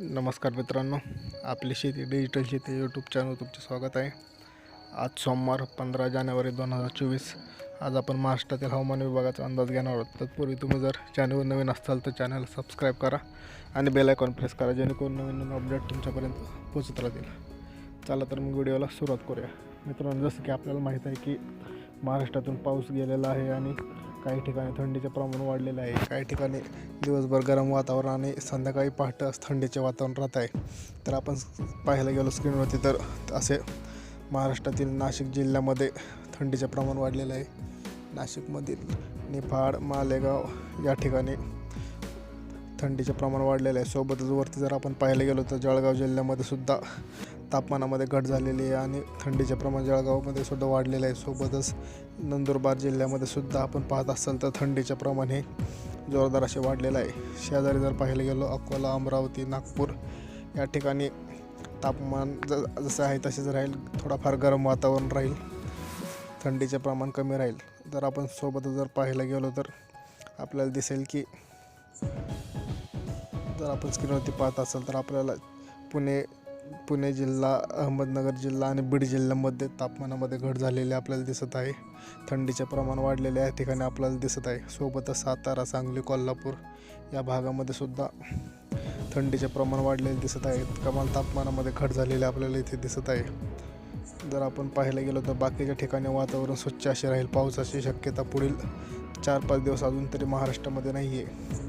नमस्कार मित्रांनो आपली शेती डिजिटल शेती यूट्यूब चॅनल तुमचे स्वागत आहे. आज सोमवार पंधरा जानेवारी दोन हजार चोवीस. आज आपण महाराष्ट्रातील हवामान विभागाचा अंदाज घेणार आहोत. तत्पूर्वी तुम्ही जर चॅनलवर नवीन असाल तर चॅनल सबस्क्राईब करा आणि बेल आयकॉन प्रेस करा जेणेकरून नवीन नवीन अपडेट तुमच्यापर्यंत पोचत राहतील. चला तर मग व्हिडिओला सुरुवात करूया. मित्रांनो जसं की आपल्याला माहीत आहे की महाराष्ट्रातून पाऊस गेलेला आहे आणि काही ठिकाणी थंडीचे प्रमाण वाढलेलं आहे. काही ठिकाणी दिवसभर गरम वातावरण आणि संध्याकाळी पहाटे थंडीचे वातावरण राहत आहे. तर आपण पाहायला गेलो स्क्रीनवरती तर असे महाराष्ट्रातील नाशिक जिल्ह्यामध्ये थंडीचे प्रमाण वाढलेलं आहे. नाशिकमधील निफाड मालेगाव या ठिकाणी थंडीचे प्रमाण वाढलेलं आहे. सोबतच वरती जर आपण पाहायला गेलो तर जळगाव जिल्ह्यामध्ये सुद्धा तापमानामध्ये घट झालेली आहे आणि थंडीचे प्रमाण जळगावमध्ये सुद्धा वाढलेलं आहे. सोबतच नंदुरबार जिल्ह्यामध्ये सुद्धा आपण पाहत असाल तर थंडीचे प्रमाण हे जोरदार असे वाढलेलं आहे. शेजारी जर पाहायला गेलो अकोला अमरावती नागपूर या ठिकाणी तापमान ज जसं आहे तसेच राहील. थोडाफार गरम वातावरण राहील. थंडीचे प्रमाण कमी राहील. जर आपण सोबतच जर पाहायला गेलो तर आपल्याला दिसेल की जर आपण स्क्रीनवरती पाहत असाल तर आपल्याला पुणे पुणे जिल्हा अहमदनगर जिल्हा आणि बीड जिल्ह्यामध्ये तापमानामध्ये घट झालेली आपल्याला दिसत आहे. थंडीचे प्रमाण वाढलेले या ठिकाणी आपल्याला दिसत आहे. सोबतच सातारा सांगली कोल्हापूर या भागामध्ये सुद्धा थंडीचे प्रमाण वाढलेले दिसत आहे. कमाल तापमानामध्ये घट झालेली आपल्याला इथे दिसत आहे. जर आपण पाहायला गेलो तर बाकीच्या ठिकाणी वातावरण स्वच्छ असे राहील. पावसाची शक्यता पुढील चार पाच दिवस अजून तरी महाराष्ट्रामध्ये नाही आहे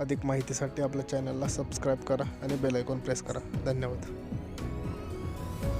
अधिक माहितीसाठी आपल्या चॅनलला सबस्क्राईब करा आणि बेल आयकॉन प्रेस करा. धन्यवाद.